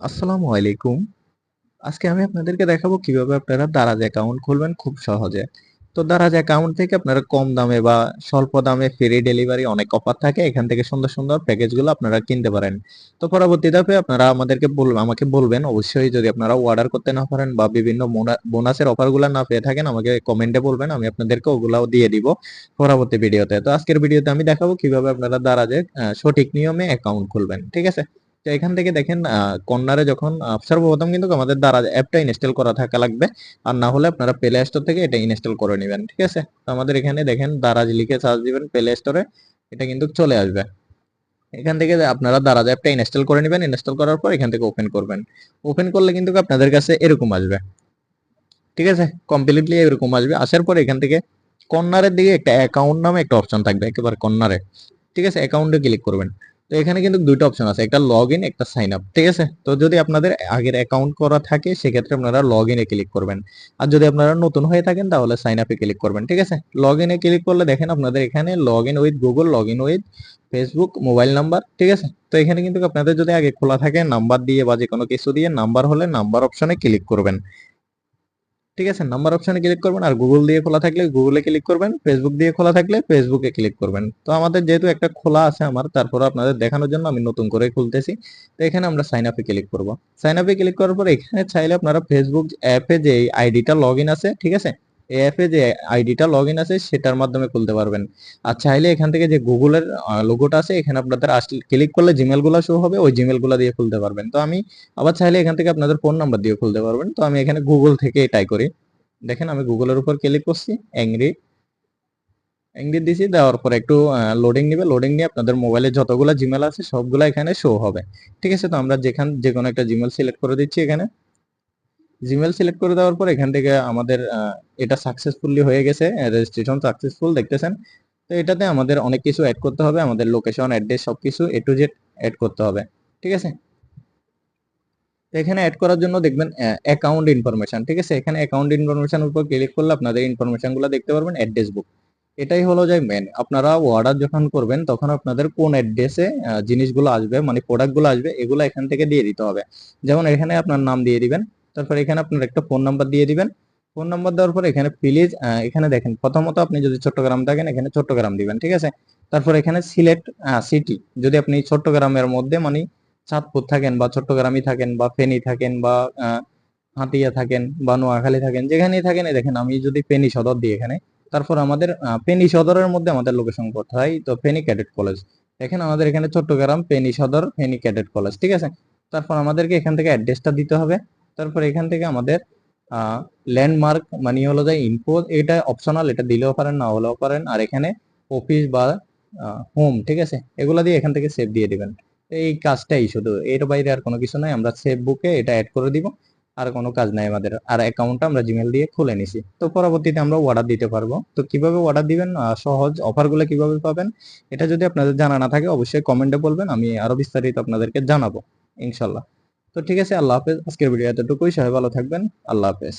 আসসালামু আলাইকুম। আজকে আমি আপনাদেরকে দেখাবো কীভাবে আপনারা দারাজ অ্যাকাউন্ট খুলবেন খুব সহজে। তো দারাজ অ্যাকাউন্ট থেকে আপনারা কম দামে বা স্বল্প দামে ফ্রি ডেলিভারি অনেক অফার থাকে। এখান থেকে সুন্দর, সুন্দর প্যাকেজগুলো আপনারা কিনতে পারেন। তো পরবর্তী ধাপে আপনারা আমাদেরকে বলবেন আমাকে বলবেন অবশ্যই যদি আপনারা অর্ডার করতে না পারেন বা বিভিন্ন বোনাসের অফারগুলা না পেয়ে থাকেন আমাকে কমেন্টে বলবেন। আমি আপনাদেরকে ওগুলাও দিয়ে দিব পরবর্তী ভিডিওতে। তো আজকের ভিডিওতে আমি দেখাবো কীভাবে আপনারা দারাজে সঠিক নিয়মে অ্যাকাউন্ট খুলবেন। ঠিক আছে? তো এখান থেকে দেখেন কর্নারে যখন সর্বপ্রথম কিন্তু আমাদের দ্বারা অ্যাপটা ইনস্টল করা থাকা লাগবে। আর না হলে আপনারা প্লে স্টোর থেকে এটা ইনস্টল করে নেবেন, ঠিক আছে? তো আমাদের এখানে দেখেন দারাজ লিখে সার্চ দিবেন প্লে স্টোরে এটা কিন্তু চলে আসবে। এখান থেকে আপনারা দারাজ অ্যাপটা ইনস্টল করে নেবেন ইনস্টল করার পর এখান থেকে ওপেন করবেন। ওপেন করলে কিন্তু আপনাদের কাছে এরকম আসবে। ঠিক আছে? কমপ্লিটলি এরকম আসবে। আসার পর এখান থেকে কর্নারের দিকে একটা অ্যাকাউন্ট নামে একটা অপশন থাকবে, একেবারে কর্নারে। ঠিক আছে? অ্যাকাউন্টে ক্লিক করবেন। তো এখানে কিন্তু ২ টা অপশন আছে। একটা লগ ইন একটা সাইন আপ। ঠিক আছে? তো যদি আপনাদের আগের অ্যাকাউন্ট করা থাকে সেক্ষেত্রে আপনারা লগইনে ক্লিক করবেন। আর যদি আপনারা নতুন হয়ে থাকেন তাহলে সাইন আপে ক্লিক করবেন। ঠিক আছে? লগইনে ক্লিক করলে দেখেন আপনাদের এখানে log in with Google, log in with Facebook, mobile number. ঠিক আছে? তো এখানে কিন্তু আপনাদের যদি আগে খোলা থাকে নাম্বার দিয়ে বা যে কোনো কিছু দিয়ে নাম্বার হলে নাম্বার অপশনে ক্লিক করবেন। ঠিক আছে? নাম্বার অপশানে ক্লিক করবেন আর গুগল দিয়ে খোলা থাকলে গুগলে ক্লিক করবেন। ফেসবুক দিয়ে খোলা থাকলে ফেসবুকে ক্লিক করবেন। তো আমাদের যেহেতু একটা খোলা আছে আমার তারপর আপনাদের দেখানোর জন্য আমি নতুন করে খুলতেছি। তো এখানে আমরা সাইন আপে ক্লিক করব। সাইন আপে ক্লিক করার পর এখানে চাইলে আপনারা ফেসবুক অ্যাপে যে আইডিটা লগইন আছে, ঠিক আছে? এই অ্যাপে যে আইডিটা লগইন আছে, সেটার মাধ্যমে খুলতে পারবেন। আর চাইলে এখান থেকে যে গুগলের লোগোটা আছে, এখানে আপনাদের ক্লিক করলে জিমেইলগুলা শো হবে, ওই জিমেইলগুলা দিয়ে খুলতে পারবেন। তো আমি আবার চাইলে এখান থেকে আপনাদের ফোন নাম্বার দিয়ে খুলতে পারবেন। তো আমি এখানে গুগল থেকে এটাই করি। দেখেন আমি গুগলের উপর ক্লিক করছি অ্যাংরি অ্যাংরি দিছি, দেওয়ার পর একটু লোডিং নিবে। লোডিং নিয়ে আপনাদের মোবাইলে যতগুলা জিমেইল আছে, সবগুলা এখানে শো হবে। ঠিক আছে? তো আমরা যেখান, যেকোনো একটা জিমেইল সিলেক্ট করে দিচ্ছি এখানে। জিমেইল সিলেক্ট করে দেওয়ার পর এখান থেকে আমাদের এটা সাকসেসফুলি হয়ে গেছে। রেজিস্ট্রেশন সাকসেসফুল দেখতেছেন। তো এটাতে আমাদের অনেক কিছু অ্যাড করতে হবে। আমাদের লোকেশন, অ্যাড্রেস সবকিছু এ টু জেড অ্যাড করতে হবে। ঠিক আছে? এখানে অ্যাড করার জন্য দেখবেন অ্যাকাউন্ট ইনফরমেশন। ঠিক আছে? এখানে অ্যাকাউন্ট ইনফরমেশন উপর ক্লিক করলে আপনাদের ইনফরমেশনগুলা দেখতে পারবেন অ্যাড্রেস বুক। এটাই হলো যে মেন আপনারা অর্ডার যখন করবেন তখন আপনাদের কোন অ্যাড্রেসে জিনিসগুলো আসবে মানে প্রোডাক্টগুলো আসবে এগুলো এখান থেকে দিয়ে দিতে হবে। যেমন এখানে আপনার নাম দিয়ে দিবেন। তারপর এখানে আপনার একটা ফোন নাম্বার দিয়ে দিবেন। ফোন নাম্বার দেওয়ার পর এখানে প্লিজ এখানে দেখেন প্রথমত আপনি যদি চট্টগ্রাম থাকেন এখানে চট্টগ্রাম দিবেন। ঠিক আছে? তারপর এখানে সিলেক্ট সিটি যদি আপনি চট্টগ্রামের মধ্যে মানে চাঁদপুর থাকেন বা চট্টগ্রামই থাকেন বা ফেনী থাকেন বা হাতিয়া থাকেন বা নোয়াখালী থাকেন যেখানেই থাকেন দেখেন আমি যদি ফেনী সদর দিই এখানে তারপর আমাদের ফেনী সদরের মধ্যে আমাদের লোকেশন কোথায়? তো ফেনী ক্যাডেট কলেজ। দেখেন আমাদের এখানে চট্টগ্রাম, ফেনী সদর, ফেনী ক্যাডেট কলেজ। ঠিক আছে? তারপর আমাদেরকে এখান থেকে অ্যাড্রেসটা দিতে হবে। তারপর এখান থেকে আমাদের ল্যান্ডমার্ক মানে হলো যে ইনফো এটা অপশনাল এটা দিলেও পারেন, না হলেও পারেন। আর এখানে অফিস বা হোম ঠিক আছে? এগুলা দিয়ে এখান থেকে সেভ দিয়ে দিবেন। এই কাজটাই শুধু। এর বাইরে আর কোনো কিছু নাই। আমরা সেভ বুকে এটা অ্যাড করে দিব। আর কোনো কাজ নাই আমাদের। আর অ্যাকাউন্টটা আমরা জিমেইল দিয়ে খুলে নিছি। তো পরবর্তীতে আমরা অর্ডার দিতে পারব। তো কীভাবে অর্ডার দিবেন সহজ অফারগুলো কীভাবে পাবেন? এটা যদি আপনাদের জানা না থাকে, অবশ্যই কমেন্টে বলবেন। আমি আরও বিস্তারিত আপনাদেরকে জানাব ইনশাআল্লাহ। তো ঠিক আছে আল্লাহ হাফেজ। আজকের ভিডিও এতটুকুই। সবাই ভালো থাকবেন। আল্লাহ হাফেজ।